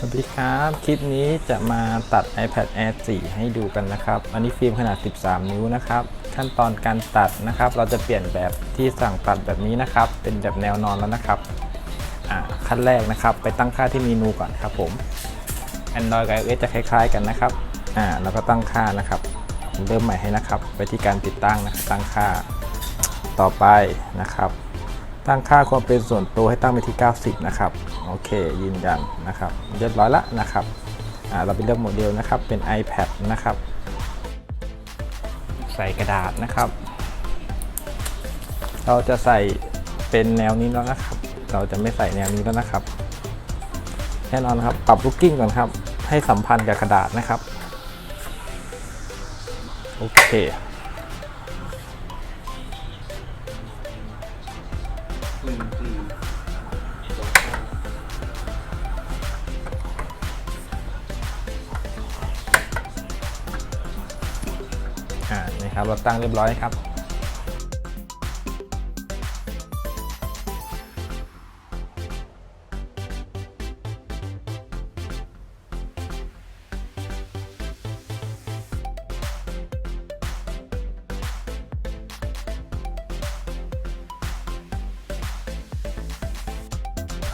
สวัสดีครับ คลิปนี้จะมาตัด iPad Air 4 ให้ดูกันนะครับ อันนี้ฟิล์มขนาด 13 นิ้วนะครับ ขั้นตอนการตัดนะครับ เราจะเปลี่ยนแบบที่สั่งตัดแบบนี้นะครับ เป็นแบบแนวนอนแล้วนะครับ ขั้นแรกนะครับ ไปตั้งค่าที่เมนูก่อนครับผม Android กับ iOS จะคล้าย ๆ กันนะครับ อ่า แล้วก็ตั้งค่านะครับ ผมเริ่มใหม่ให้นะครับ ไปที่การติดตั้งนะครับตั้งค่า ต่อไปนะครับ ตั้งค่าความเป็นส่วนตัวให้ตั้งไปที่ 90 นะครับ โอเค ยืนยันนะครับเรียบร้อยละนะครับอ่าเราไปเลือกโมเดลนะครับ เป็น iPad นะครับ ใส่กระดาษนะครับ เราจะใส่เป็นแนวนี้แล้วนะครับ เราจะไม่ใส่แนวนี้แล้วนะครับ แน่นอนครับ ปรับลูกกิ้งก่อนครับ ให้สัมพันธ์กับกระดาษนะครับ โอเค อ่านะครับเราตั้งเรียบร้อยครับ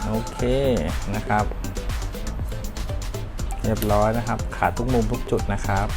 โอเคนะครับ เรียบร้อยนะครับ ขาดทุกมุมทุกจุดนะครับ